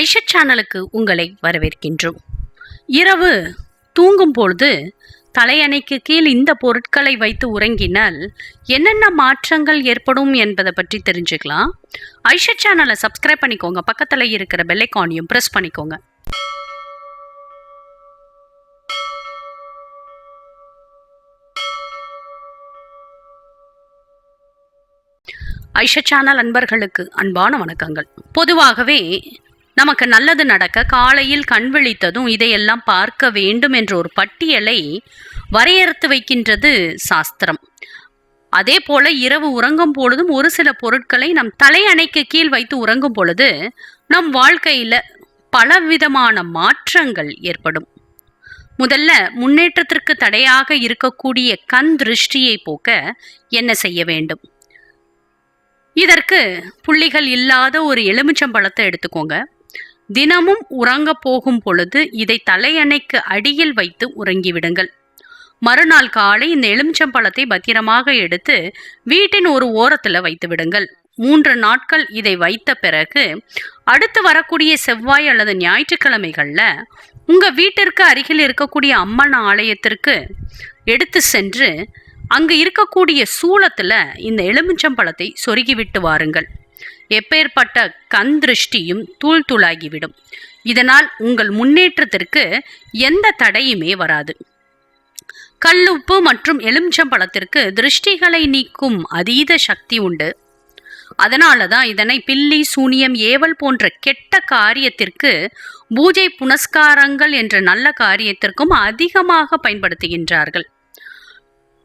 ஐஷட் சேனலுக்கு உங்களை வரவேற்கின்றோம். இரவு தூங்கும் பொழுது தலையணைக்கு கீழ் இந்த பொருட்களை வைத்து உறங்கினால் என்னென்ன மாற்றங்கள் ஏற்படும் என்பதை பற்றி தெரிஞ்சுக்கலாம். ஐஷட் சேனலை சப்ஸ்கிரைப் பண்ணிக்கோங்க. பக்கத்தில் இருக்கிற பெல்லைக்கானையும் ப்ரெஸ் பண்ணிக்கோங்க. ஐஷ சேனல் அன்பர்களுக்கு அன்பான வணக்கங்கள். பொதுவாகவே நமக்கு நல்லது நடக்க காலையில் கண் விழித்ததும் இதையெல்லாம் பார்க்க வேண்டும் என்ற ஒரு பட்டியலை வரையறுத்து வைக்கின்றது சாஸ்திரம். அதே போல இரவு உறங்கும் பொழுதும் ஒரு சில பொருட்களை நம் தலையணைக்கு கீழ் வைத்து உறங்கும் பொழுது நம் வாழ்க்கையில பலவிதமான மாற்றங்கள் ஏற்படும். முதல்ல முன்னேற்றத்திற்கு தடையாக இருக்கக்கூடிய கண் திருஷ்டியை போக்க என்ன செய்ய வேண்டும்? இதற்கு புள்ளிகள் இல்லாத ஒரு எலுமிச்சம்பழத்தை எடுத்துக்கோங்க. தினமும் உறங்க போகும் பொழுது இதை தலையணைக்கு அடியில் வைத்து உறங்கிவிடுங்கள். மறுநாள் காலை இந்த எலுமிச்சம்பழத்தை பத்திரமாக எடுத்து வீட்டின் ஒரு ஓரத்தில் வைத்து விடுங்கள் மூன்று நாட்கள் இதை வைத்த பிறகு அடுத்து வரக்கூடிய செவ்வாய் அல்லது ஞாயிற்றுக்கிழமைகளில் உங்கள் வீட்டிற்கு அருகில் இருக்கக்கூடிய அம்மன் ஆலயத்திற்கு எடுத்து சென்று அங்கு இருக்கக்கூடிய சூளத்தில் இந்த எலுமிச்சம்பழத்தை சொருகிவிட்டு வாருங்கள். எப்பேற்பட்ட கண் திருஷ்டியும் தூள் தூளாகிவிடும். இதனால் உங்கள் முன்னேற்றத்திற்கு எந்த தடையுமே வராது. கல்லுப்பு மற்றும் எலுமிச்சம்பழத்திற்கு திருஷ்டிகளை நீக்கும் அதீத சக்தி உண்டு. அதனால தான் இதனை பில்லி சூனியம் ஏவல் போன்ற கெட்ட காரியத்திற்கு பூஜை புனஸ்காரங்கள் என்ற நல்ல காரியத்திற்கும் அதிகமாக பயன்படுத்துகின்றார்கள்.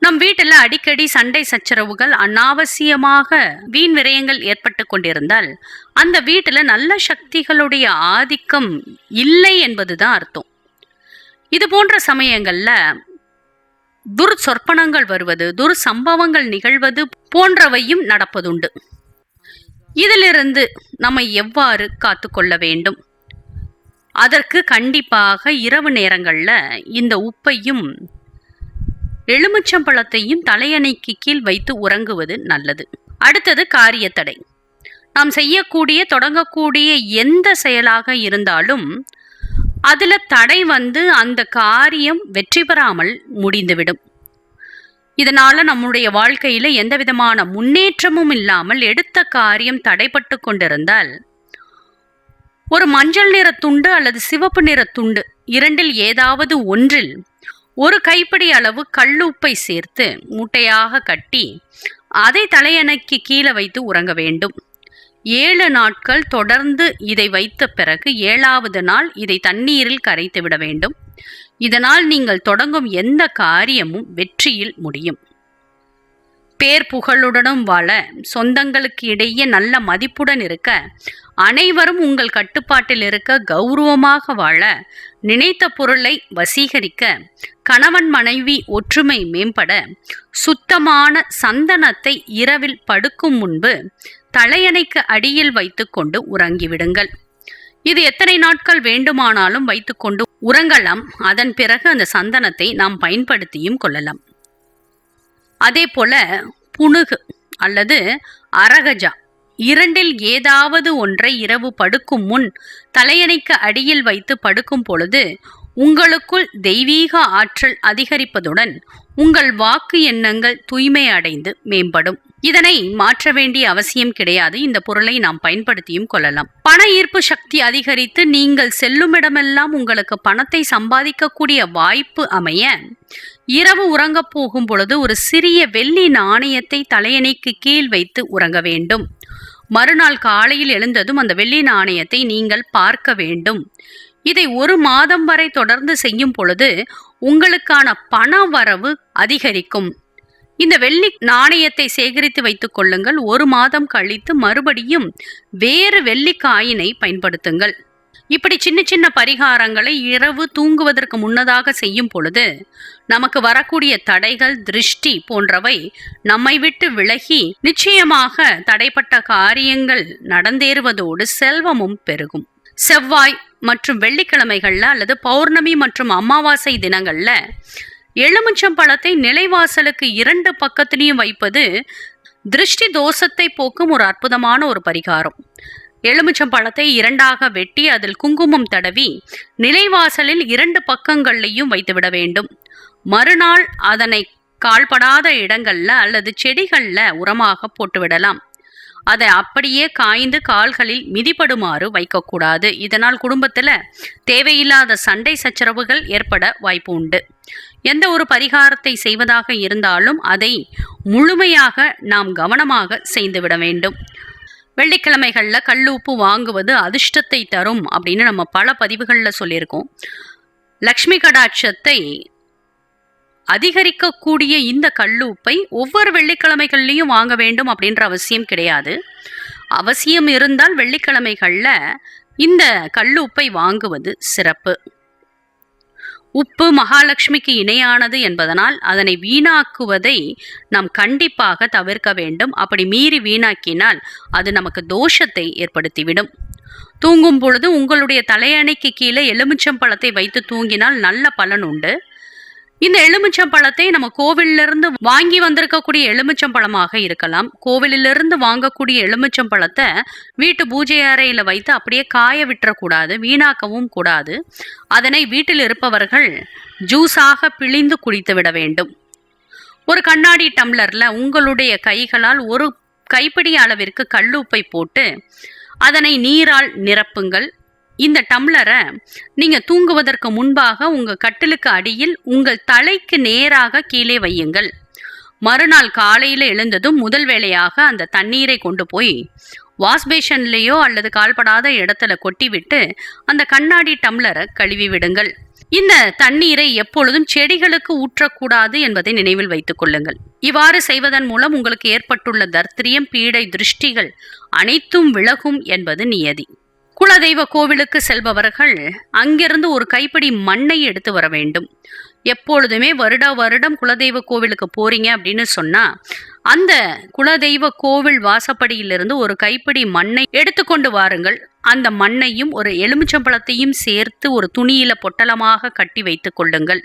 நம் வீட்டில் அடிக்கடி சண்டை சச்சரவுகள் அனாவசியமாக வீண் விரயங்கள் ஏற்பட்டு கொண்டிருந்தால் அந்த வீட்டில் நல்ல சக்திகளுடைய ஆதிக்கம் இல்லை என்பதுதான் அர்த்தம். இது போன்ற சமயங்களில் துர் சொற்பனங்கள் வருவது துர் சம்பவங்கள் நிகழ்வது போன்றவையும் நடப்பதுண்டு. இதிலிருந்து நம்மை எவ்வாறு காத்துக்கொள்ள வேண்டும்? அதற்கு கண்டிப்பாக இரவு நேரங்களில் இந்த உப்பையும் எலுமிச்சம்பழத்தையும் தலையணைக்கு கீழ் வைத்து உறங்குவது நல்லது. அடுத்தது காரியத்தடை. நாம் செய்யக்கூடிய தொடங்கக்கூடிய எந்த செயலாக இருந்தாலும் அதில் தடை வந்து அந்த காரியம் வெற்றி பெறாமல் முடிந்துவிடும். இதனால நம்முடைய வாழ்க்கையில எந்த விதமான முன்னேற்றமும் இல்லாமல் எடுத்த காரியம் தடைப்பட்டு கொண்டிருந்தால் ஒரு மஞ்சள் நிற துண்டு அல்லது சிவப்பு நிற துண்டு இரண்டில் ஏதாவது ஒன்றில் ஒரு கைப்பிடி அளவு கல்லுப்பை சேர்த்து மூட்டையாக கட்டி அதை தலையணைக்கு கீழே வைத்து உறங்க வேண்டும். ஏழு நாட்கள் தொடர்ந்து இதை வைத்த பிறகு ஏழாவது நாள் இதை தண்ணீரில் கரைத்து விட வேண்டும். இதனால் நீங்கள் தொடங்கும் எந்த காரியமும் வெற்றியில் முடியும். பேர் புகழுடனும் வாழ சொந்தங்களுக்கு இடையே நல்ல மதிப்புடன் இருக்க அனைவரும் உங்கள் கட்டுப்பாட்டில் இருக்க கௌரவமாக வாழ நினைத்த பொருளை வசீகரிக்க கணவன் மனைவி ஒற்றுமை மேம்பட சுத்தமான சந்தனத்தை இரவில் படுக்கும் முன்பு தலையணைக்கு அடியில் வைத்துக்கொண்டு உறங்கிவிடுங்கள். இது எத்தனை நாட்கள் வேண்டுமானாலும் வைத்துக்கொண்டு உறங்கலாம். அதன் பிறகு அந்த சந்தனத்தை நாம் பயன்படுத்தியும் கொள்ளலாம். அதே போல புணுகு அல்லது அரகஜா இரண்டில் ஏதாவது ஒன்றை இரவு படுக்கும் முன் தலையணைக்கு அடியில் வைத்து படுக்கும் பொழுது உங்களுக்குள் தெய்வீக ஆற்றல் அதிகரிப்பதுடன் உங்கள் வாக்கு எண்ணங்கள் தூய்மை அடைந்து மேம்படும். இதனை மாற்ற வேண்டிய அவசியம் கிடையாது. இந்த பொருளை நாம் பயன்படுத்தியும் கொள்ளலாம். பண ஈர்ப்பு சக்தி அதிகரித்து நீங்கள் செல்லுமிடமெல்லாம் உங்களுக்கு பணத்தை சம்பாதிக்கக்கூடிய வாய்ப்பு அமைய இரவு உறங்கப் போகும் பொழுது ஒரு சிறிய வெள்ளி நாணயத்தை தலையணைக்கு கீழ் வைத்து உறங்க வேண்டும். மறுநாள் காலையில் எழுந்ததும் அந்த வெள்ளி நாணயத்தை நீங்கள் பார்க்க வேண்டும். இதை ஒரு மாதம் வரை தொடர்ந்து செய்யும் பொழுது உங்களுக்கான பண வரவு அதிகரிக்கும். இந்த வெள்ளி நாணயத்தை சேகரித்து வைத்துக் கொள்ளுங்கள். ஒரு மாதம் கழித்து மறுபடியும் வேறு வெள்ளி காயினை பயன்படுத்துங்கள். இப்படி சின்ன சின்ன பரிகாரங்களை இரவு தூங்குவதற்கு முன்னதாக செய்யும் பொழுது நமக்கு வரக்கூடிய தடைகள் திருஷ்டி போன்றவை நம்மை விட்டு விலகி நிச்சயமாக தடைப்பட்ட காரியங்கள் நடந்தேறுவதோடு செல்வமும் பெருகும். செவ்வாய் மற்றும் வெள்ளிக்கிழமைகள்ல அல்லது பௌர்ணமி மற்றும் அமாவாசை தினங்கள்ல எலுமிச்சம் பழத்தை நிலைவாசலுக்கு இரண்டு பக்கத்திலையும் வைப்பது திருஷ்டி தோஷத்தை போக்கும் ஒரு அற்புதமான ஒரு பரிகாரம். எலுமிச்சம் பழத்தை இரண்டாக வெட்டி அதில் குங்குமம் தடவி நிலைவாசலில் இரண்டு பக்கங்கள்லையும் வைத்துவிட வேண்டும். மறுநாள் அதனை கால்படாத இடங்கள்ல அல்லது செடிகள்ல உரமாக போட்டுவிடலாம். அதை அப்படியே காய்ந்து கால்களில் மிதிப்படுமாறு வைக்கக்கூடாது. இதனால் குடும்பத்தில் தேவையில்லாத சண்டை சச்சரவுகள் ஏற்பட வாய்ப்பு உண்டு. எந்த ஒரு பரிகாரத்தை செய்வதாக இருந்தாலும் அதை முழுமையாக நாம் கவனமாக செய்துவிட வேண்டும். வெள்ளிக்கிழமைகளில் கல் உப்பு வாங்குவது அதிர்ஷ்டத்தை தரும் அப்படின்னு நம்ம பல பதிவுகளில் சொல்லியிருக்கோம். லக்ஷ்மி கடாட்சத்தை அதிகரிக்கக்கூடிய இந்த கல்லுப்பை ஒவ்வொரு வெள்ளிக்கிழமைகள்லையும் வாங்க வேண்டும் அப்படின்ற அவசியம் கிடையாது. அவசியம் இருந்தால் வெள்ளிக்கிழமைகளில் இந்த கல்லு உப்பை வாங்குவது சிறப்பு. உப்பு மகாலட்சுமிக்கு இணையானது என்பதனால் அதனை வீணாக்குவதை நாம் கண்டிப்பாக தவிர்க்க வேண்டும். அப்படி மீறி வீணாக்கினால் அது நமக்கு தோஷத்தை ஏற்படுத்திவிடும். தூங்கும் பொழுது உங்களுடைய தலையணைக்கு கீழே எலுமிச்சம் பழத்தை வைத்து தூங்கினால் நல்ல பலன் உண்டு. இந்த எலுமிச்சம் பழத்தை நம்ம கோவிலிருந்து வாங்கி வந்திருக்கக்கூடிய எலுமிச்சம் பழமாக இருக்கலாம். கோவிலிலிருந்து வாங்கக்கூடிய எலுமிச்சம் பழத்தை வீட்டு பூஜை அறையில் வைத்து அப்படியே காய விட்டுறக்கூடாது வீணாக்கவும் கூடாது. அதனை வீட்டில் இருப்பவர்கள் ஜூஸாக பிழிந்து குடித்து விட வேண்டும். ஒரு கண்ணாடி டம்ளரில் உங்களுடைய கைகளால் ஒரு கைப்பிடி அளவிற்கு கல்லுப்பை போட்டு அதனை நீரால் நிரப்புங்கள். இந்த டம்ளரை நீங்கள் தூங்குவதற்கு முன்பாக உங்கள் கட்டிலுக்கு அடியில் உங்கள் தலைக்கு நேராக கீழே வையுங்கள். மறுநாள் காலையில் எழுந்ததும் முதல் வேளையாக அந்த தண்ணீரை கொண்டு போய் வாஷ் பேஷன்லேயோ அல்லது கால்படாத இடத்துல கொட்டிவிட்டு அந்த கண்ணாடி டம்ளரை கழுவி விடுங்கள். இந்த தண்ணீரை எப்பொழுதும் செடிகளுக்கு ஊற்றக்கூடாது என்பதை நினைவில் வைத்துக் கொள்ளுங்கள். இவ்வாறு செய்வதன் மூலம் உங்களுக்கு ஏற்பட்டுள்ள தர்த்திரியம் பீடை திருஷ்டிகள் அனைத்தும் விலகும் என்பது நியதி. குலதெய்வ கோவிலுக்கு செல்பவர்கள் அங்கிருந்து ஒரு கைப்பிடி மண்ணை எடுத்து வர வேண்டும். எப்பொழுதுமே வருடா வருடம் குலதெய்வ கோவிலுக்கு போறீங்க அப்படின்னு சொன்னா அந்த குலதெய்வ கோவில் வாசப்படியிலிருந்து ஒரு கைப்பிடி மண்ணை எடுத்துக்கொண்டு வாருங்கள். அந்த மண்ணையும் ஒரு எலுமிச்சம்பழத்தையும் சேர்த்து ஒரு துணியில பொட்டலமாக கட்டி வைத்துக் கொள்ளுங்கள்.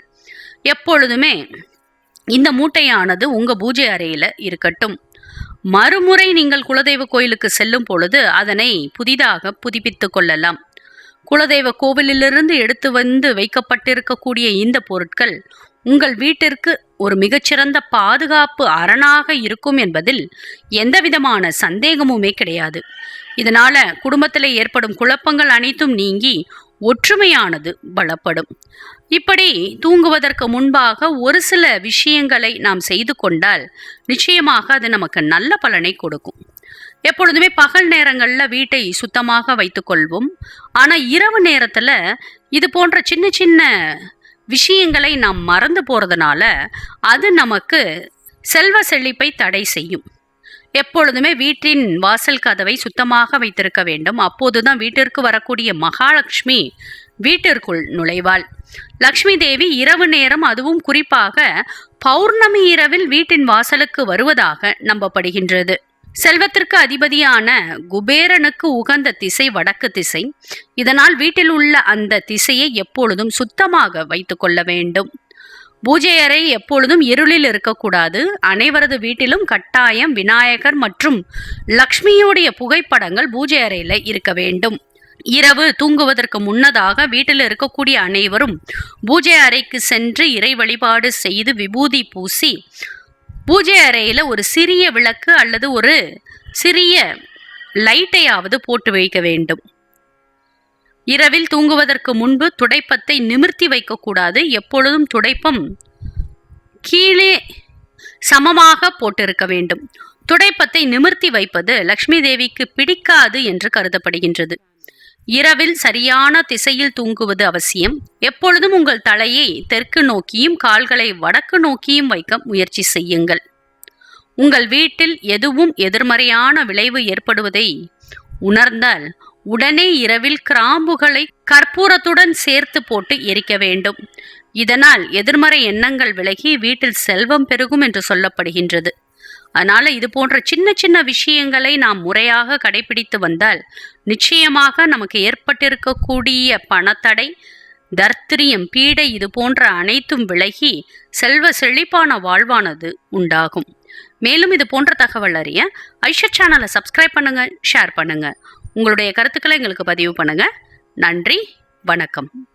எப்பொழுதுமே இந்த மூட்டையானது உங்க பூஜை அறையில இருக்கட்டும். மறுமுறை நீங்கள் குலதெய்வ கோயிலுக்கு செல்லும் பொழுது அதனை புதிதாக புதுப்பித்து கொள்ளலாம். குலதெய்வ கோவிலிலிருந்து எடுத்து வந்து வைக்கப்பட்டிருக்கக்கூடிய இந்த பொருட்கள் உங்கள் வீட்டிற்கு ஒரு மிகச்சிறந்த பாதுகாப்பு அரணாக இருக்கும் என்பதில் எந்தவிதமான சந்தேகமுமே கிடையாது. இதனால குடும்பத்தில் ஏற்படும் குழப்பங்கள் அனைத்தும் நீங்கி ஒற்றுமையானது பலப்படும். இப்படி தூங்குவதற்கு முன்பாக ஒரு சில விஷயங்களை நாம் செய்து கொண்டால் நிச்சயமாக அது நமக்கு நல்ல பலனை கொடுக்கும். எப்பொழுதுமே பகல் நேரங்களில் வீட்டை சுத்தமாக வைத்துக்கொள்வோம் ஆனால் இரவு நேரத்தில் இது போன்ற சின்ன சின்ன விஷயங்களை நாம் மறந்து போகிறதுனால அது நமக்கு செல்வ செழிப்பை தடை செய்யும். எப்பொழுதுமே வீட்டின் வாசல் கதவை சுத்தமாக வைத்திருக்க வேண்டும். அப்போதுதான் வீட்டிற்கு வரக்கூடிய மகாலட்சுமி வீட்டிற்குள் நுழைவாள். லக்ஷ்மி தேவி இரவு நேரம் அதுவும் குறிப்பாக பௌர்ணமி இரவில் வீட்டின் வாசலுக்கு வருவதாக நம்பப்படுகின்றது. செல்வத்திற்கு அதிபதியான குபேரனுக்கு உகந்த திசை வடக்கு திசை. இதனால் வீட்டில் உள்ள அந்த திசையை எப்பொழுதும் சுத்தமாக வைத்துக்கொள்ள வேண்டும். பூஜை அறை எப்பொழுதும் இருளில் இருக்கக்கூடாது. அனைவரது வீட்டிலும் கட்டாயம் விநாயகர் மற்றும் லக்ஷ்மியுடைய புகைப்படங்கள் பூஜை அறையில் இருக்க வேண்டும். இரவு தூங்குவதற்கு முன்னதாக வீட்டில் இருக்கக்கூடிய அனைவரும் பூஜை அறைக்கு சென்று இறை வழிபாடு செய்து விபூதி பூசி பூஜை அறையில் ஒரு சிறிய விளக்கு அல்லது ஒரு சிறிய லைட்டையாவது போட்டு வைக்க வேண்டும். இரவில் தூங்குவதற்கு முன்பு துடைப்பத்தை நிமிர்த்தி வைக்கக்கூடாது. எப்பொழுதும் துடைப்பம் கீழே சமமாக போட்டிருக்க வேண்டும். துடைப்பத்தை நிமிர்த்தி வைப்பது லக்ஷ்மி தேவிக்கு பிடிக்காது என்று கருதப்படுகின்றது. இரவில் சரியான திசையில் தூங்குவது அவசியம். எப்பொழுதும் உங்கள் தலையை தெற்கு நோக்கியும் கால்களை வடக்கு நோக்கியும் வைக்க முயற்சி செய்யுங்கள். உங்கள் வீட்டில் எதுவும் எதிர்மறையான விளைவு ஏற்படுவதை உணர்ந்தால் உடனே இரவில் கிராம்புகளை கற்பூரத்துடன் சேர்த்து போட்டு எரிக்க வேண்டும். இதனால் எதிர்மறை எண்ணங்கள் விலகி வீட்டில் செல்வம் பெருகும் என்று சொல்லப்படுகின்றது. அதனால இது போன்ற சின்ன சின்ன விஷயங்களை நாம் முறையாக கடைபிடித்து வந்தால் நிச்சயமாக நமக்கு ஏற்பட்டிருக்கக்கூடிய பணத்தடை தர்த்திரியம் பீடை இது போன்ற அனைத்தும் விலகி செல்வ செழிப்பான வாழ்வானது உண்டாகும். மேலும் இது போன்ற தகவல் அறிய ஐஷா சேனலை சப்ஸ்கிரைப் பண்ணுங்க ஷேர் பண்ணுங்க. உங்களுடைய கருத்துக்களை எங்களுக்கு பதிவு பண்ணுங்க. நன்றி வணக்கம்.